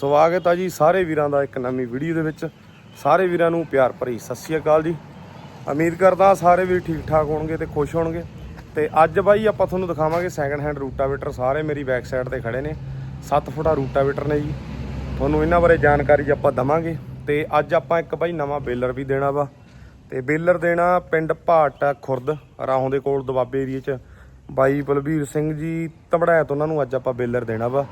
ਸਵਾਗਤ ਆ ਜੀ ਸਾਰੇ ਵੀਰਾਂ ਦਾ ਇੱਕ ਨਵੀਂ ਵੀਡੀਓ ਦੇ ਵਿੱਚ। ਸਾਰੇ ਵੀਰਾਂ ਨੂੰ ਪਿਆਰ ਭਰੀ ਸਤਿ ਸ਼੍ਰੀ ਅਕਾਲ ਜੀ। ਉਮੀਦ ਕਰਦਾ ਸਾਰੇ ਵੀਰ ਠੀਕ ਠਾਕ ਹੋਣਗੇ ਤੇ ਖੁਸ਼ ਹੋਣਗੇ। ਤੇ ਅੱਜ ਬਾਈ ਆਪਾਂ ਤੁਹਾਨੂੰ ਦਿਖਾਵਾਂਗੇ ਸੈਕੰਡ ਹੈਂਡ ਰੂਟਾਵੇਟਰ। ਸਾਰੇ ਮੇਰੀ ਬੈਕ ਸਾਈਡ ਤੇ ਖੜੇ ਨੇ। 7 ਫੁੱਟਾ ਰੂਟਾਵੇਟਰ ਨੇ ਜੀ। ਤੁਹਾਨੂੰ ਇਹਨਾਂ ਬਾਰੇ ਜਾਣਕਾਰੀ ਆਪਾਂ ਦਵਾਂਗੇ। ਤੇ ਅੱਜ ਆਪਾਂ ਇੱਕ ਬਾਈ ਨਵਾਂ ਬੇਲਰ ਵੀ ਦੇਣਾ ਵਾ। ਤੇ ਬੇਲਰ ਦੇਣਾ ਪਿੰਡ ਭਾਟਾ ਖੁਰਦ, ਰਾਹੋਂ ਦੇ ਕੋਲ ਦਵਾਬੇ ਏਰੀਏ 'ਚ। ਬਾਈ ਬਲਬੀਰ ਸਿੰਘ ਜੀ ਤਬੜਾਇਆ ਤੋਂ ਉਹਨਾਂ ਨੂੰ ਅੱਜ ਆਪਾਂ ਬੇਲਰ ਦੇਣਾ ਵਾ।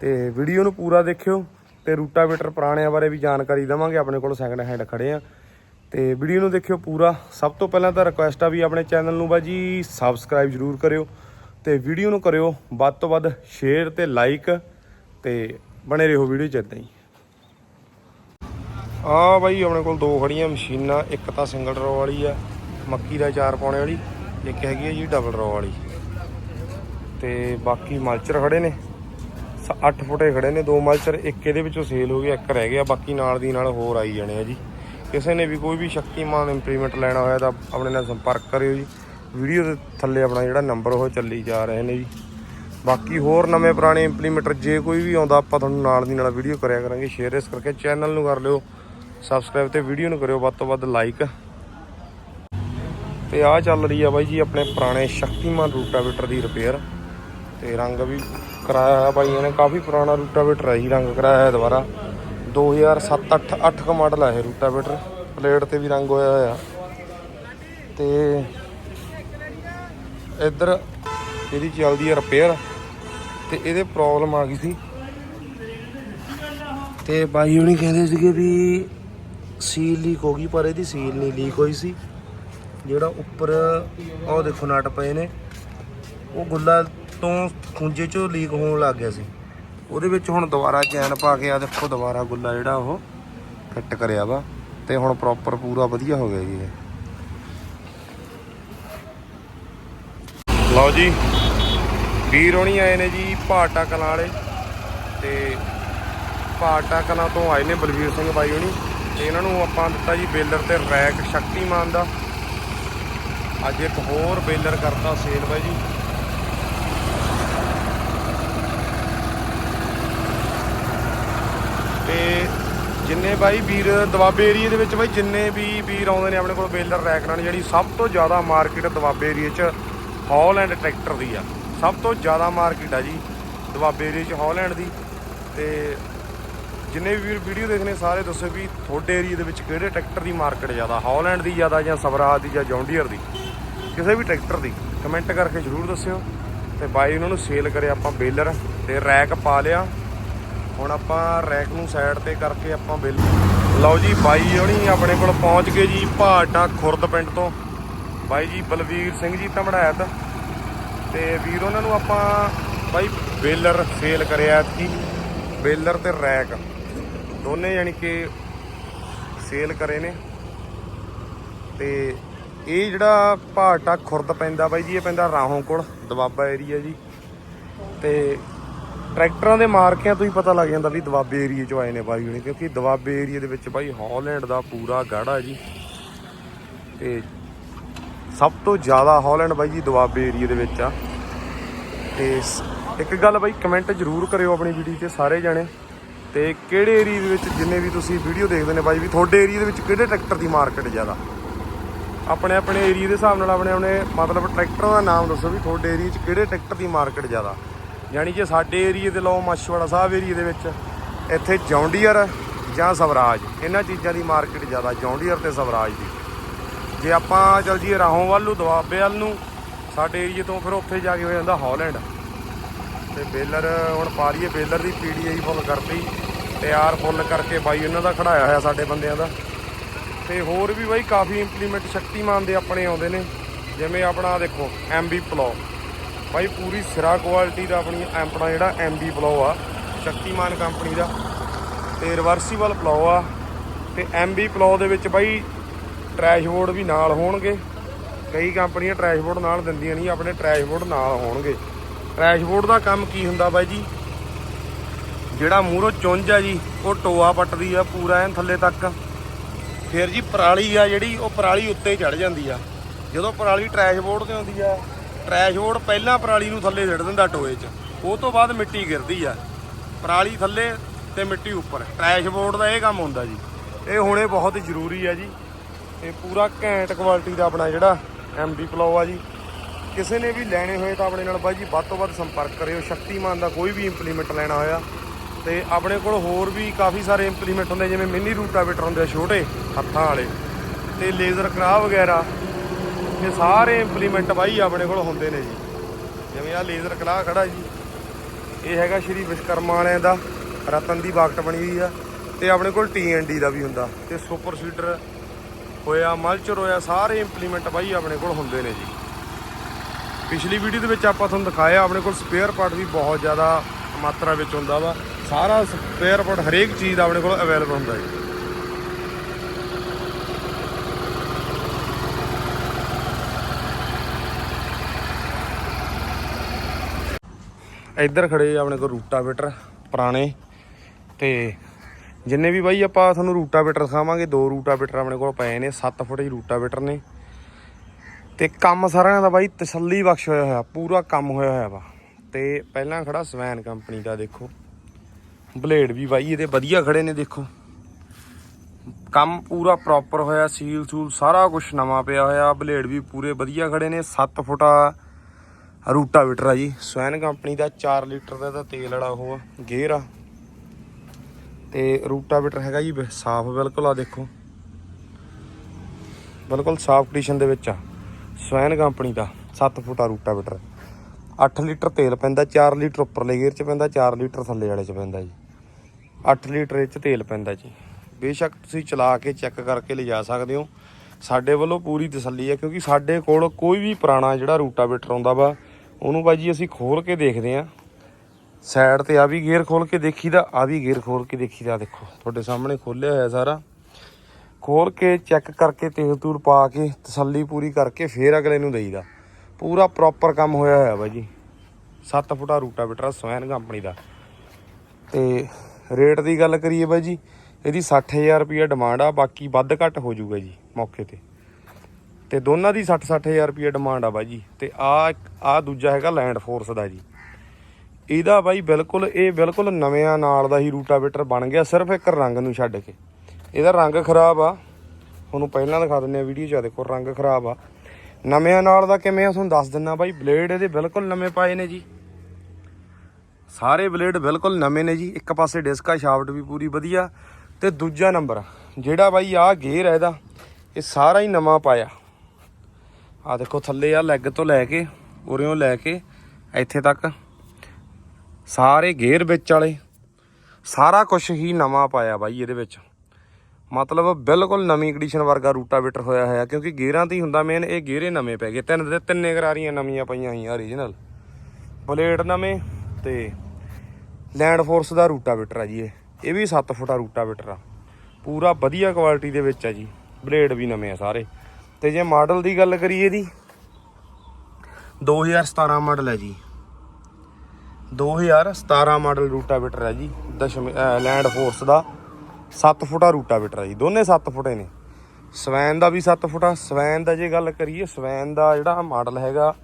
ਤੇ ਵੀਡੀਓ ਨੂੰ ਪੂਰਾ ਦੇਖਿਓ ਤੇ ਰੂਟਾਵੇਟਰ ਪੁਰਾਣਿਆਂ ਬਾਰੇ ਵੀ ਜਾਣਕਾਰੀ ਦਵਾਂਗੇ, ਆਪਣੇ ਕੋਲ ਸੈਕਿੰਡ ਹੈਂਡ ਖੜੇ ਆ। ਤੇ ਵੀਡੀਓ ਨੂੰ ਦੇਖਿਓ ਪੂਰਾ। ਸਭ ਤੋਂ ਪਹਿਲਾਂ ਤਾਂ ਰਿਕੁਐਸਟ ਆ ਵੀ ਆਪਣੇ ਚੈਨਲ ਨੂੰ ਬਾਜੀ ਸਬਸਕ੍ਰਾਈਬ ਜਰੂਰ ਕਰਿਓ ਤੇ ਵੀਡੀਓ ਨੂੰ ਕਰਿਓ। ਵੱਧ ਤੋਂ ਵੱਧ ਸ਼ੇਅਰ ਤੇ ਲਾਈਕ ਤੇ ਬਣੇ ਰਹੋ ਵੀਡੀਓ 'ਚ ਇਦਾਂ ਹੀ। ਆ ਬਾਈ ਆਪਣੇ ਕੋਲ ਦੋ ਖੜੀਆਂ ਮਸ਼ੀਨਾਂ, ਇੱਕ ਤਾਂ ਸਿੰਗਲ ਰੋ ਵਾਲੀ ਆ, ਮੱਕੀ ਦਾ ਚਾਰ ਪਾਉਣੇ ਵਾਲੀ, ਇੱਕ ਹੈਗੀ ਹੈ ਜੀ ਡਬਲ ਰੋ ਵਾਲੀ। ਤੇ ਬਾਕੀ ਮਲਚਰ ਖੜੇ ਨੇ। 8 ਫੁੱਟੇ ਖੜੇ ਨੇ, ਦੋ ਮਲਚਰ, ਇੱਕ ਇਹਦੇ ਵਿੱਚੋਂ ਸੇਲ ਹੋ ਗਿਆ, ਇੱਕ ਰਹਿ ਗਿਆ, ਬਾਕੀ ਨਾਲ ਦੀ ਨਾਲ ਹੋਰ ਆਈ ਜਾਣੇ ਆ ਜੀ। ਕਿਸੇ ਨੇ ਵੀ ਕੋਈ ਵੀ ਸ਼ਕਤੀਮਾਨ ਇੰਪਲੀਮੈਂਟ ਲੈਣਾ ਹੋਇਆ ਤਾਂ ਆਪਣੇ ਨਾਲ ਸੰਪਰਕ ਕਰਿਓ ਜੀ। ਵੀਡੀਓ ਦੇ ਥੱਲੇ ਆਪਣਾ ਜਿਹੜਾ ਨੰਬਰ ਉਹ ਚੱਲੀ ਜਾ ਰਹੇ ਨੇ ਜੀ। ਬਾਕੀ ਹੋਰ ਨਵੇਂ ਪੁਰਾਣੇ ਇੰਪਲੀਮੈਂਟਰ ਜੇ ਕੋਈ ਵੀ ਆਉਂਦਾ, ਆਪਾਂ ਤੁਹਾਨੂੰ ਨਾਲ ਦੀ ਨਾਲ ਵੀਡੀਓ ਕਰਿਆ ਕਰਾਂਗੇ। ਸ਼ੇਅਰ ਇਸ ਕਰਕੇ ਚੈਨਲ ਨੂੰ ਕਰ ਲਿਓ ਸਬਸਕ੍ਰਾਈਬ ਤੇ ਵੀਡੀਓ ਨੂੰ ਕਰਿਓ, ਵੱਧ ਤੋਂ ਵੱਧ ਲਾਈਕ ਤੇ ਆ ਚੱਲ ਰਹੀ ਆ ਬਾਈ ਜੀ ਆਪਣੇ ਪੁਰਾਣੇ ਸ਼ਕਤੀਮਾਨ ਰੂਟਾਵੇਟਰ ਦੀ ਰਿਪੇਅਰ ਤੇ ਰੰਗ ਵੀ ਕਰਾਇਆ ਹੈ ਬਾਈ, ਇਹਨੇ ਕਾਫੀ ਪੁਰਾਣਾ ਰੂਟਾਵੇਟਰ ਹੈ ਜੀ, ਰੰਗ ਕਰਾਇਆ ਹੈ ਦੁਬਾਰਾ। 2007 8 8 ਕ ਮਾਡਲ ਹੈ ਰੂਟਾਵੇਟਰ, ਪਲੇਟ ਤੇ ਵੀ ਰੰਗ ਹੋਇਆ ਹੋਇਆ। ਤੇ ਇੱਧਰ ਇਹਦੀ ਚੱਲਦੀ ਹੈ ਰਿਪੇਅਰ ਤੇ ਇਹਦੇ ਪ੍ਰੋਬਲਮ ਆ ਗਈ ਸੀ। ਤੇ ਬਾਈ ਹੁਣੀ ਕਹਿੰਦੇ ਸੀਗੇ ਵੀ ਸੀਲ ਲੀਕ ਹੋ ਗਈ, ਪਰ ਇਹਦੀ ਸੀਲ ਨਹੀਂ ਲੀਕ ਹੋਈ ਸੀ। ਜਿਹੜਾ ਉੱਪਰ ਉਹ ਦੇਖੋ ਨਟ ਪਏ ਨੇ। ਉਹ ਗੁੱਲਾ ਤੋਂ ਖੁੰਝੇ ਚੋਂ ਲੀਕ ਹੋਣ ਲੱਗ ਗਿਆ ਸੀ। ਉਹਦੇ ਵਿੱਚ ਹੁਣ ਦੁਬਾਰਾ ਚੈਨ ਪਾ ਕੇ ਆ ਦੇਖੋ, ਦੁਬਾਰਾ ਗੁੱਲਾ ਜਿਹੜਾ ਉਹ ਫਿੱਟ ਕਰਿਆ ਵਾ ਤੇ ਹੁਣ ਪ੍ਰੋਪਰ ਪੂਰਾ ਵਧੀਆ ਹੋ ਗਿਆ ਜੀ ਇਹ। ਲਓ ਜੀ, ਵੀਰ ਹੋਣੀ ਆਏ ਨੇ ਜੀ ਭਾਟਾ ਕਲਾਂ ਵਾਲੇ ਤੇ ਭਾਟਾ ਕਲਾਂ ਤੋਂ ਆਏ ਨੇ ਬਲਵੀਰ ਸਿੰਘ ਬਾਈ ਹੋਣੀ ਤੇ ਇਹਨਾਂ ਨੂੰ ਆਪਾਂ ਦਿੱਤਾ ਜੀ ਬੇਲਰ ਤੇ ਰੈਕ ਸ਼ਕਤੀਮਾਨ ਦਾ। ਅੱਜ ਇੱਕ ਹੋਰ ਬੇਲਰ ਕਰਤਾ ਸੇਲ ਬਾਈ ਜੀ ਤੇ ਜਿੰਨੇ ਬਾਈ ਵੀਰ ਦਵਾਬੇ ਏਰੀਏ ਦੇ ਵਿੱਚ ਬਾਈ, ਜਿੰਨੇ ਵੀ ਵੀਰ ਆਉਂਦੇ ਨੇ ਆਪਣੇ ਕੋਲ ਬੇਲਰ ਰੈਕ ਨਾਲ, ਜਿਹੜੀ ਸਭ ਤੋਂ ਜ਼ਿਆਦਾ ਮਾਰਕੀਟ ਦਵਾਬੇ ਏਰੀਏ 'ਚ ਹੌਲੈਂਡ ਟਰੈਕਟਰ ਦੀ ਆ। ਸਭ ਤੋਂ ਜ਼ਿਆਦਾ ਮਾਰਕੀਟ ਆ ਜੀ ਦਵਾਬੇ ਏਰੀਏ 'ਚ ਹੌਲੈਂਡ ਦੀ। ਤੇ ਜਿੰਨੇ ਵੀ ਵੀਰ ਵੀਡੀਓ ਦੇਖਨੇ ਸਾਰੇ ਦੱਸੋ ਵੀ ਤੁਹਾਡੇ ਏਰੀਏ ਦੇ ਵਿੱਚ ਕਿਹੜੇ ਟਰੈਕਟਰ ਦੀ ਮਾਰਕੀਟ ਜ਼ਿਆਦਾ ਹੌਲੈਂਡ ਦੀ ਜ਼ਿਆਦਾ ਜਾਂ ਸਵਰਾਜ ਦੀ ਜਾਂ ਜੌਂਡੀਅਰ ਦੀ? ਕਿਸੇ ਵੀ ਟਰੈਕਟਰ ਦੀ, ਕਮੈਂਟ ਕਰਕੇ ਜਰੂਰ ਦੱਸਿਓ। ਤੇ ਬਾਈ ਉਹਨਾਂ ਨੂੰ ਸੇਲ ਕਰੇ ਆਪਾਂ ਬੇਲਰ ਤੇ ਰੈਕ ਪਾ ਲਿਆ। ਹੁਣ ਆਪਾਂ ਰੈਕ ਨੂੰ ਸਾਈਡ ਤੇ ਕਰਕੇ ਆਪਾਂ ਬਿੱਲ ਲਓ ਜੀ, ਬਾਈ ਹੋਣੀ ਆਪਣੇ ਕੋਲ ਪਹੁੰਚ ਗਏ ਜੀ ਭਾਟਾ ਖੁਰਦ ਪਿੰਡ ਤੋਂ। ਬਾਈ ਜੀ, ਬਲਵੀਰ ਸਿੰਘ ਜੀ ਧਮੜਾਇਤ ਤੇ। ਵੀਰ ਉਹਨਾਂ ਨੂੰ ਆਪਾਂ ਬਾਈ ਬੇਲਰ ਸੇਲ ਕਰਿਆ ਐਤਕੀ ਬੇਲਰ ਤੇ ਰੈਕ। ਦੋਨੇ ਯਾਨੀ ਕਿ ਸੇਲ ਕਰੇ ਨੇ। ਤੇ ਇਹ ਜਿਹੜਾ ਭਾਟਾ ਖੁਰਦ ਪੈਂਦਾ ਬਾਈ ਜੀ, ਇਹ ਪੈਂਦਾ ਰਾਹੋਂ ਕੋਲ ਦਵਾਬਾ ਏਰੀਆ ਜੀ। ਤੇ ਟਰੈਕਟਰਾਂ ਦੇ ਮਾਰਕਿਆਂ ਤੋਂ ਹੀ ਪਤਾ ਲੱਗ ਜਾਂਦਾ ਵੀ ਦਵਾਬੇ ਏਰੀਏ ਚੋਂ ਆਏ ਨੇ ਬਾਈ ਹੁਣੀ, ਕਿਉਂਕਿ ਦਵਾਬੇ ਏਰੀਏ ਦੇ ਵਿੱਚ ਬਾਈ ਹਾਲੈਂਡ ਦਾ ਪੂਰਾ ਗਾੜਾ ਜੀ। ਤੇ ਸਭ ਤੋਂ ਜ਼ਿਆਦਾ ਹਾਲੈਂਡ ਬਾਈ ਜੀ ਦਵਾਬੇ ਏਰੀਏ ਦੇ ਵਿੱਚ ਆ। ਤੇ ਇੱਕ ਗੱਲ ਬਾਈ ਕਮੈਂਟ ਜ਼ਰੂਰ ਕਰਿਓ ਆਪਣੀ ਵੀਡੀਓ 'ਤੇ ਸਾਰੇ ਜਾਣੇ। ਤੇ ਕਿਹੜੇ ਏਰੀਏ ਦੇ ਵਿੱਚ ਜਿੰਨੇ ਵੀ ਤੁਸੀਂ ਵੀਡੀਓ ਦੇਖਦੇ ਨੇ ਬਾਈ ਵੀ ਤੁਹਾਡੇ ਏਰੀਏ ਦੇ ਵਿੱਚ ਕਿਹੜੇ ਟਰੈਕਟਰ ਦੀ ਮਾਰਕੀਟ ਜ਼ਿਆਦਾ? ਆਪਣੇ ਆਪਣੇ ਏਰੀਏ ਦੇ ਹਿਸਾਬ ਨਾਲ ਆਪਣੇ ਆਪਣੇ ਮਤਲਬ ਟਰੈਕਟਰਾਂ ਦਾ ਨਾਮ ਦੱਸੋ ਵੀ ਤੁਹਾਡੇ ਏਰੀਏ 'ਚ ਕਿਹੜੇ ਟਰੈਕਟਰ ਦੀ ਮਾਰਕੀਟ ਜ਼ਿਆਦਾ? ਯਾਨੀ ਕਿ ਸਾਡੇ ਏਰੀਏ ਦੇ ਲਓ ਮਾਛੀਵਾੜਾ ਸਾਹਿਬ ਏਰੀਏ ਦੇ ਵਿੱਚ ਇੱਥੇ ਜੌਂਡੀਅਰ ਜਾਂ ਸਵਰਾਜ, ਇਹਨਾਂ ਚੀਜ਼ਾਂ ਦੀ ਮਾਰਕੀਟ ਜ਼ਿਆਦਾ, ਜੌਂਡੀਅਰ ਤੇ ਸਵਰਾਜ ਦੀ। ਜੇ ਆਪਾਂ ਚੱਲ ਜੀਏ ਰਾਹੋਂ ਵੱਲ ਨੂੰ, ਦੁਆਬੇ ਵੱਲ ਨੂੰ, ਸਾਡੇ ਏਰੀਏ ਤੋਂ ਫਿਰ ਉੱਥੇ ਜਾ ਕੇ ਹੋ ਜਾਂਦਾ ਹਾਲੈਂਡ। ਤੇ ਬੇਲਰ, ਹੁਣ ਪਾ ਲਈਏ ਬੇਲਰ ਦੀ ਪੀਡੀਆਈ ਫੁੱਲ ਕਰਤੀ, ਤਿਆਰ ਫੁੱਲ ਕਰਕੇ ਬਾਈ ਉਹਨਾਂ ਦਾ ਖੜਾਇਆ ਹੋਇਆ ਸਾਡੇ ਬੰਦਿਆਂ ਦਾ। ਤੇ ਹੋਰ ਵੀ ਬਾਈ ਕਾਫੀ ਇੰਪਲੀਮੈਂਟ ਸ਼ਕਤੀਮਾਨ ਦੇ ਆਪਣੇ ਆਉਂਦੇ ਨੇ, ਜਿਵੇਂ ਆਪਣਾ ਆਹ ਦੇਖੋ ਐਮਬੀ ਪਲੋ। ਬਾਈ ਪੂਰੀ ਸਿਰਾ ਕੁਆਲਿਟੀ ਦਾ ਆਪਣੀ ਆਪਣਾ ਜਿਹੜਾ ਐਮਬੀ ਪਲੋ ਆ, ਸ਼ਕਤੀਮਾਨ ਕੰਪਨੀ ਦਾ ਤੇ ਰਿਵਰਸੀਬਲ ਪਲੋ ਆ ਤੇ ਐਮਬੀ ਪਲੋ ਦੇ ਵਿੱਚ ਬਾਈ ਟਰੈਸ਼ਬੋਰਡ ਵੀ ਨਾਲ ਹੋਣਗੇ। ਕਈ ਕੰਪਨੀਆਂ ਟਰੈਸ਼ਬੋਰਡ ਨਾਲ ਦਿੰਦੀਆਂ ਨਹੀਂ, ਆਪਣੇ ਟਰੈਸ਼ਬੋਰਡ ਨਾਲ ਹੋਣਗੇ। ਟਰੈਸ਼ਬੋਰਡ ਦਾ ਕੰਮ ਕੀ ਹੁੰਦਾ ਬਾਈ ਜੀ? ਜਿਹੜਾ ਮੂਹਰੋਂ ਚੁੰਝ ਆ ਜੀ, ਉਹ ਟੋਆ ਪੱਟਦੀ ਆ ਪੂਰਾ ਐਨ ਥੱਲੇ ਤੱਕ। ਫਿਰ ਜੀ ਪਰਾਲੀ ਆ ਜਿਹੜੀ, ਉਹ ਪਰਾਲੀ ਉੱਤੇ ਚੜ ਜਾਂਦੀ ਆ। ਜਦੋਂ ਪਰਾਲੀ ਟਰੈਸ਼ਬੋਰਡ ਤੇ ਆਉਂਦੀ ਆ ਟਰੈਸ਼ਬੋਰਡ ਪਹਿਲਾਂ ਪਰਾਲੀ ਨੂੰ ਥੱਲੇ ਸਿੱਟ ਦਿੰਦਾ ਟੋਏ 'ਚ। ਉਹ ਤੋਂ ਬਾਅਦ ਮਿੱਟੀ ਗਿਰਦੀ ਆ। ਪਰਾਲੀ ਥੱਲੇ ਤੇ ਮਿੱਟੀ ਉੱਪਰ। ਟਰੈਸ਼ਬੋਰਡ ਦਾ ਇਹ ਕੰਮ ਹੁੰਦਾ ਜੀ। ਇਹ ਹੁਣੇ ਬਹੁਤ ਜ਼ਰੂਰੀ ਆ ਜੀ। ਇਹ ਪੂਰਾ ਘੈਂਟ ਕੁਆਲਿਟੀ ਦਾ ਆਪਣਾ ਜਿਹੜਾ ਐਮਡੀ ਪਲਾਓ ਆ ਜੀ। ਕਿਸੇ ਨੇ ਵੀ ਲੈਣੇ ਹੋਏ ਤਾਂ ਆਪਣੇ ਨਾਲ ਬਾਈ ਜੀ ਵੱਧ ਤੋਂ ਵੱਧ ਸੰਪਰਕ ਕਰਿਓ। ਸ਼ਕਤੀਮਾਨ ਦਾ ਕੋਈ ਵੀ ਇੰਪਲੀਮੈਂਟ ਲੈਣਾ ਹੋਇਆ। ਤੇ ਆਪਣੇ ਕੋਲ ਹੋਰ ਵੀ ਕਾਫੀ ਸਾਰੇ ਇੰਪਲੀਮੈਂਟ ਹੁੰਦੇ ਜਿਵੇਂ ਮਿੰਨੀ ਰੂਟਾਵੇਟਰ ਹੁੰਦੇ ਆ ਛੋਟੇ ਹੱਥਾਂ ਵਾਲੇ। ਤੇ ਲੇਜ਼ਰ ਕਰਾ ਵਗੈਰਾ ਇਹ ਸਾਰੇ ਇੰਪਲੀਮੈਂਟ ਬਾਈ ਆਪਣੇ ਕੋਲ ਹੁੰਦੇ ਨੇ ਜੀ। ਜਿਵੇਂ ਆ ਲੇਜ਼ਰ ਕਲਾਹ ਖੜਾ ਜੀ। ਇਹ ਹੈਗਾ ਸ਼੍ਰੀ ਵਿਸ਼ਕਰਮਾ ਵਾਲਿਆਂ ਦਾ, ਰਤਨ ਦੀ ਬਾਕਟ ਬਣੀ ਹੋਈ ਆ। ਤੇ ਆਪਣੇ ਕੋਲ ਟੀਐਨਡੀ ਦਾ ਵੀ ਹੁੰਦਾ। ਤੇ ਸੁਪਰ ਸੀਡਰ ਹੋਇਆ ਮਲਚਰ ਹੋਇਆ, ਸਾਰੇ ਇੰਪਲੀਮੈਂਟ ਬਾਈ ਆਪਣੇ ਕੋਲ ਹੁੰਦੇ ਨੇ ਜੀ। ਪਿਛਲੀ ਵੀਡੀਓ ਦੇ ਵਿੱਚ ਆਪਾਂ ਤੁਹਾਨੂੰ ਦਿਖਾਇਆ, ਆਪਣੇ ਕੋਲ ਸਪੇਅਰ ਪਾਰਟ ਵੀ ਬਹੁਤ ਜ਼ਿਆਦਾ ਮਾਤਰਾ ਵਿੱਚ ਹੁੰਦਾ ਵਾ। ਸਾਰਾ ਸਪੇਅਰ ਪਾਰਟ ਹਰੇਕ ਚੀਜ਼ ਦਾ ਆਪਣੇ ਕੋਲ ਅਵੇਲੇਬਲ ਹੁੰਦਾ ਜੀ। ਇੱਧਰ ਖੜੇ ਆਪਣੇ ਕੋਲ ਰੂਟਾਵੇਟਰ ਪੁਰਾਣੇ ਤੇ ਜਿੰਨੇ ਵੀ ਬਾਈ ਆਪਾਂ ਤੁਹਾਨੂੰ ਰੂਟਾਵੇਟਰ ਦਿਖਾਵਾਂਗੇ, ਦੋ ਰੂਟਾਵੇਟਰ ਆਪਣੇ ਕੋਲ ਪਏ ਨੇ 7 ਫੁੱਟ ਦੇ ਰੂਟਾਵੇਟਰ ਨੇ। ਤੇ ਕੰਮ ਸਾਰਿਆਂ ਦਾ ਬਾਈ ਤਸੱਲੀ ਬਖਸ਼ ਹੋਇਆ ਹੋਇਆ, ਪੂਰਾ ਕੰਮ ਹੋਇਆ ਹੋਇਆ ਵਾ। ਤੇ ਪਹਿਲਾਂ ਖੜਾ ਸਵੈਨ ਕੰਪਨੀ ਦਾ ਦੇਖੋ। ਬਲੇਡ ਵੀ ਬਾਈ ਇਹਦੇ ਵਧੀਆ ਖੜੇ ਨੇ, ਦੇਖੋ। ਕੰਮ ਪੂਰਾ ਪ੍ਰੋਪਰ ਹੋਇਆ, ਸੀਲ ਸੂਲ ਸਾਰਾ ਕੁਝ ਨਵਾਂ ਪਿਆ ਹੋਇਆ, ਬਲੇਡ ਵੀ ਪੂਰੇ ਵਧੀਆ ਖੜੇ ਨੇ 7 ਫੁੱਟਾ ਰੂਟਾਵੇਟਰ ਆ ਜੀ। ਸਵੈਨ ਕੰਪਨੀ ਦਾ 4 ਲੀਟਰ ਦਾ ਤਾਂ ਤੇਲ ਵਾਲਾ ਉਹ ਆ, ਗੇਅਰ ਆ। ਤੇ ਰੂਟਾਵੇਟਰ ਹੈਗਾ ਜੀ ਬ- ਸਾਫ਼, ਬਿਲਕੁਲ ਆ ਦੇਖੋ। ਬਿਲਕੁਲ ਸਾਫ਼ ਕੰਡੀਸ਼ਨ ਦੇ ਵਿੱਚ ਆ। ਸਵੈਨ ਕੰਪਨੀ ਦਾ 7 ਫੁੱਟਾ ਰੂਟਾਵੇਟਰ 8 ਲੀਟਰ ਤੇਲ ਪੈਂਦਾ 4 ਲੀਟਰ ਉੱਪਰਲੇ ਗੇਅਰ 'ਚ ਪੈਂਦਾ 4 ਲੀਟਰ ਥੱਲੇ ਵਾਲੇ 'ਚ ਪੈਂਦਾ ਜੀ। 8 ਲੀਟਰ ਇਹ 'ਚ ਤੇਲ ਪੈਂਦਾ ਜੀ। ਬੇਸ਼ੱਕ ਤੁਸੀਂ ਚਲਾ ਕੇ ਚੈੱਕ ਕਰਕੇ ਲਿਜਾ ਸਕਦੇ ਹੋ। ਸਾਡੇ ਵੱਲੋਂ ਪੂਰੀ ਤਸੱਲੀ ਹੈ ਕਿਉਂਕਿ ਸਾਡੇ ਕੋਲ ਕੋਈ ਵੀ ਪੁਰਾਣਾ ਜਿਹੜਾ ਰੂਟਾਵੇਟਰ ਆਉਂਦਾ ਵਾ ਉਹਨੂੰ ਬਾਈ ਜੀ ਅਸੀਂ ਖੋਲ ਕੇ ਦੇਖਦੇ ਹਾਂ। ਸਾਈਡ ਤੇ ਆ ਵੀ ਗੇਅਰ ਖੋਲ ਕੇ ਦੇਖੀਦਾ, ਆ ਵੀ ਗੇਅਰ ਖੋਲ ਕੇ ਦੇਖੀਦਾ, ਦੇਖੋ। ਤੁਹਾਡੇ ਸਾਹਮਣੇ ਖੋਲਿਆ ਹੋਇਆ ਸਾਰਾ। ਖੋਲ ਕੇ ਚੈੱਕ ਕਰਕੇ ਤੇਲ ਤੂਲ ਪਾ ਕੇ ਤਸੱਲੀ ਪੂਰੀ ਕਰਕੇ ਫੇਰ ਅਗਲੇ ਨੂੰ ਦੇਈਦਾ। ਪੂਰਾ ਪ੍ਰੋਪਰ ਕੰਮ ਹੋਇਆ ਹੋਇਆ ਬਾਈ ਜੀ। 7 ਫੁੱਟਾ ਰੂਟਾਵੇਟਰ ਸਵੈਨ ਕੰਪਨੀ ਦਾ। ਤੇ ਰੇਟ ਦੀ ਗੱਲ ਕਰੀਏ ਬਾਈ ਜੀ, ਇਹਦੀ 60000 ਰੁਪਏ ਡਿਮਾਂਡ ਆ, ਬਾਕੀ ਵੱਧ ਘੱਟ ਹੋ ਜਾਊਗਾ ਜੀ, ਮੌਕੇ ਤੇ। ਤੇ ਦੋਨਾਂ ਦੀ 60 60000 ਰੁਪਏ ਡਿਮਾਂਡ ਆ ਬਾਈ ਜੀ। ਤੇ ਆ ਆ ਦੂਜਾ ਹੈਗਾ ਲੈਂਡ ਫੋਰਸ ਦਾ ਜੀ। ਇਹਦਾ ਬਾਈ ਬਿਲਕੁਲ, ਇਹ ਬਿਲਕੁਲ ਨਵਿਆਂ ਨਾਲ ਦਾ ਹੀ ਰੂਟਾਵੇਟਰ ਬਣ ਗਿਆ, ਸਿਰਫ ਇੱਕ ਰੰਗ ਨੂੰ ਛੱਡ ਕੇ। ਇਹਦਾ ਰੰਗ ਖਰਾਬ ਆ। ਤੁਹਾਨੂੰ ਪਹਿਲਾਂ ਦਿਖਾ ਦਿੰਨੇ ਆ ਵੀਡੀਓ 'ਚ, ਆ ਦੇਖੋ, ਰੰਗ ਖਰਾਬ ਆ। ਨਵਿਆਂ ਨਾਲ ਦਾ ਕਿਵੇਂ ਆ, ਤੁਹਾਨੂੰ ਦੱਸ ਦਿੰਨਾ ਬਾਈ ਬਲੇਡ ਇਹਦੇ ਬਿਲਕੁਲ ਨਵੇਂ ਪਾਏ ਨੇ ਜੀ। ਸਾਰੇ ਬਲੇਡ ਬਿਲਕੁਲ ਨਵੇਂ ਨੇ ਜੀ। ਇੱਕ ਪਾਸੇ ਡਿਸਕਾ ਸ਼ਾਫਟ ਵੀ ਪੂਰੀ ਵਧੀਆ। ਤੇ ਦੂਜਾ ਨੰਬਰ ਜਿਹੜਾ ਬਾਈ ਆ ਗੇਅਰ ਹੈ ਇਹਦਾ, ਇਹ ਸਾਰਾ ਹੀ ਨਵਾਂ ਪਾਇਆ। ਆ ਦੇਖੋ ਥੱਲੇ ਆ ਲੈਗ ਤੋਂ ਲੈ ਕੇ, ਉਰਿਓਂ ਲੈ ਕੇ, ਇੱਥੇ ਤੱਕ। ਸਾਰੇ ਗੇਅਰ ਵਿੱਚ ਵਾਲੇ, ਸਾਰਾ ਕੁਝ ਹੀ ਨਵਾਂ ਪਾਇਆ ਬਾਈ ਇਹਦੇ ਵਿੱਚ। ਮਤਲਬ ਬਿਲਕੁਲ ਨਵੀਂ ਕੰਡੀਸ਼ਨ ਵਰਗਾ ਰੂਟਾਵੇਟਰ ਹੋਇਆ ਹੋਇਆ, ਕਿਉਂਕਿ ਗੇਅਰਾਂ ਤੇ ਹੀ ਹੁੰਦਾ ਮੇਨ ਇਹ ਗੇਅਰੇ ਨਵੇਂ ਪੈ ਗਏ। ਤਿੰਨ ਦੇ ਤਿੰਨੇ ਗਰਾਰੀਆਂ ਨਵੀਆਂ ਪਈਆਂ ਹੋਈਆਂ ਓਰੀਜਨਲ ਬਲੇਡ ਨਵੇਂ ਤੇ ਲੈਂਡ ਫੋਰਸ ਦਾ ਰੂਟਾਵੇਟਰ ਆ ਜੀ ਇਹ। ਇਹ ਵੀ 7 ਫੁੱਟਾ ਰੂਟਾਵੇਟਰ ਆ। ਪੂਰਾ ਵਧੀਆ ਕੁਆਲਿਟੀ ਦੇ ਵਿੱਚ ਆ ਜੀ। ਬਲੇਡ ਵੀ ਨਵੇਂ ਆ ਸਾਰੇ। ਤੇ ਜੇ ਮਾਡਲ ਦੀ ਗੱਲ ਕਰੀਏ ਇਹਦੀ 2017 ਮਾਡਲ ਹੈ ਜੀ। 2017 ਮਾਡਲ ਰੂਟਾਵੇਟਰ ਹੈ ਜੀ, ਦਸ਼ਮ ਲੈਂਡ ਫੋਰਸ ਦਾ 7 ਫੁੱਟਾ ਰੂਟਾਵੇਟਰ ਹੈ ਜੀ, ਦੋਨੇ 7 ਫੁੱਟੇ ਨੇ। ਸਵੈਨ ਦਾ ਵੀ 7 ਫੁੱਟਾ, ਸਵੈਨ ਦਾ ਜੇ ਗੱਲ ਕਰੀਏ, ਸਵੈਨ ਦਾ ਜਿਹੜਾ ਮਾਡਲ ਹੈਗਾ,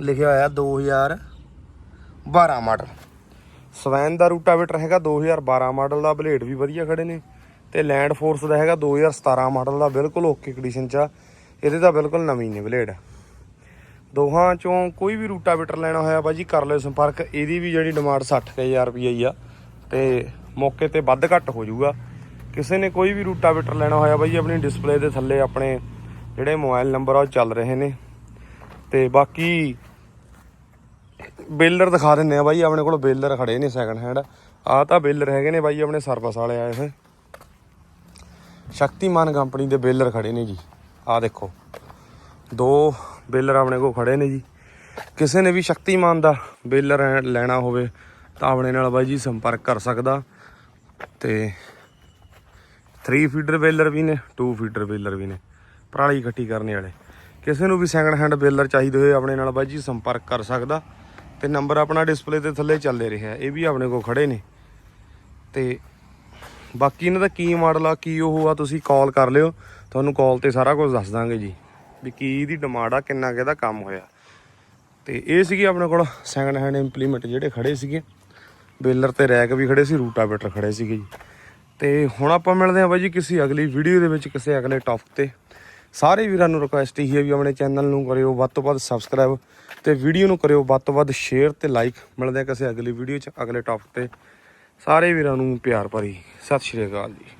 ਲਿਖਿਆ ਹੋਇਆ 2012 ਮਾਡਲ। ਸਵੈਨ ਦਾ ਰੂਟਾਵੇਟਰ ਹੈਗਾ 2012 ਮਾਡਲ ਦਾ, ਬਲੇਡ ਵੀ ਵਧੀਆ ਖੜੇ ਨੇ। ਤੇ ਲੈਂਡ ਫੋਰਸ ਦਾ ਹੈਗਾ 2017 ਮਾਡਲ ਦਾ, ਬਿਲਕੁਲ ਓਕੇ ਕੰਡੀਸ਼ਨ 'ਚ ਆ। ਇਹਦੇ ਤਾਂ ਬਿਲਕੁਲ ਨਵੀਂ ਨੇ ਬਲੇਡ ਦੋਹਾਂ ਚੋਂ ਕੋਈ ਵੀ ਰੂਟਾ ਰੂਟਾਵੇਟਰ ਲੈਣਾ ਹੋਇਆ ਬਾਜੀ ਕਰ ਲਿਓ ਸੰਪਰਕ। ਇਹਦੀ ਵੀ ਜਿਹੜੀ ਡਿਮਾਂਡ 60000 ਰੁਪਏ ਹੀ ਆ। ਤੇ ਮੌਕੇ ਤੇ ਵੱਧ ਘੱਟ ਹੋ ਜਾਊਗਾ। ਕਿਸੇ ਨੇ ਕੋਈ ਵੀ ਰੂਟਾਵੇਟਰ ਲੈਣਾ ਹੋਇਆ ਬਾਜੀ ਆਪਣੀ ਡਿਸਪਲੇ ਦੇ ਥੱਲੇ ਆਪਣੇ ਜਿਹੜੇ ਮੋਬਾਈਲ ਨੰਬਰ ਆ, ਉਹ ਚੱਲ ਰਹੇ ਨੇ। ਤੇ ਬਾਕੀ ਬੇਲਰ ਦਿਖਾ ਦਿੰਨੇ ਆ ਬਾਈ ਆਪਣੇ ਕੋਲ ਬੇਲਰ ਖੜੇ ਨੇ ਸੈਕੰਡ ਹੈਂਡ ਆ ਤਾਂ ਬੇਲਰ ਹੈਗੇ ਨੇ ਬਾਈ ਆਪਣੇ ਸਰਵਿਸ ਵਾਲੇ ਆਏ ਹੋਏ। ਸ਼ਕਤੀਮਾਨ ਕੰਪਨੀ ਦੇ ਬੇਲਰ ਖੜੇ ਨੇ ਜੀ। ਆਹ ਦੇਖੋ। ਦੋ ਬੇਲਰ ਆਪਣੇ ਕੋਲ ਖੜੇ ਨੇ ਜੀ। ਕਿਸੇ ਨੇ ਵੀ ਸ਼ਕਤੀਮਾਨ ਦਾ ਬੇਲਰ ਐ- ਲੈਣਾ ਹੋਵੇ ਤਾਂ ਆਪਣੇ ਨਾਲ ਬਾਈ ਜੀ ਸੰਪਰਕ ਕਰ ਸਕਦਾ। ਤੇ 3 ਫੀਡਰ ਬੇਲਰ ਵੀ ਨੇ 2 ਫੀਡਰ ਬੇਲਰ ਵੀ ਨੇ, ਪਰਾਲੀ ਇਕੱਠੀ ਕਰਨੇ ਵਾਲੇ। ਕਿਸੇ ਨੂੰ ਵੀ ਸੈਕੰਡ ਹੈਂਡ ਬੇਲਰ ਚਾਹੀਦੇ ਹੋਏ ਆਪਣੇ ਨਾਲ ਬਾਈ ਜੀ ਸੰਪਰਕ ਕਰ ਸਕਦਾ। ਤੇ ਨੰਬਰ ਆਪਣਾ ਡਿਸਪਲੇ ਤੇ ਥੱਲੇ ਚੱਲਦੇ ਰਿਹਾ, ਇਹ ਵੀ ਆਪਣੇ ਕੋਲ ਖੜੇ ਨੇ। ਤੇ ਬਾਕੀ ਇਹਨਾਂ ਦਾ ਕੀ ਮਾਡਲ ਆ, ਕੀ ਉਹ ਆ, ਤੁਸੀਂ ਕਾਲ ਕਰ ਲਿਓ। ਤੁਹਾਨੂੰ ਕਾਲ ਤੇ ਸਾਰਾ ਕੁਝ ਦੱਸ ਦਾਂਗੇ ਜੀ। ਵੀ ਕੀ ਇਹਦੀ ਡਿਮਾਂਡ ਆ, ਕਿੰਨਾ ਕੁ ਇਹਦਾ ਕੰਮ ਹੋਇਆ। ਤੇ ਇਹ ਸੀਗੀ ਆਪਣੇ ਕੋਲ ਸੈਕੰਡ ਹੈਂਡ ਇੰਪਲੀਮੈਂਟ ਜਿਹੜੇ ਖੜੇ ਸੀਗੇ। ਬੇਲਰ ਤੇ ਰੈਕ ਵੀ ਖੜੇ ਸੀ ਰੂਟਾਵੇਟਰ ਖੜੇ ਸੀਗੇ ਜੀ। ਤੇ ਹੁਣ ਆਪਾਂ ਮਿਲਦੇ ਹਾਂ ਬਾਈ ਜੀ ਕਿਸੇ ਅਗਲੀ ਵੀਡੀਓ ਦੇ ਵਿੱਚ, ਕਿਸੇ ਅਗਲੇ ਟੌਪਿਕ ਤੇ। ਸਾਰੇ ਵੀਰਾਂ ਨੂੰ ਰਿਕੁਐਸਟ ਹੀ ਹੈ ਵੀ ਆਪਣੇ ਚੈਨਲ ਨੂੰ ਕਰਿਓ, ਵੱਧ ਤੋਂ ਵੱਧ ਸਬਸਕ੍ਰਾਈਬ ਤੇ ਵੀਡੀਓ ਨੂੰ ਕਰਿਓ, ਵੱਧ ਤੋਂ ਵੱਧ ਸ਼ੇਅਰ ਤੇ ਲਾਈਕ ਮਿਲਦੇ ਹਾਂ ਕਿਸੇ ਅਗਲੀ ਵੀਡੀਓ 'ਚ, ਅਗਲੇ ਟੌਪਿਕ ਤੇ। ਸਾਰੇ ਵੀਰਾਂ ਨੂੰ ਪਿਆਰ ਭਰੀ ਸਤਿ ਸ਼੍ਰੀ ਅਕਾਲ ਜੀ।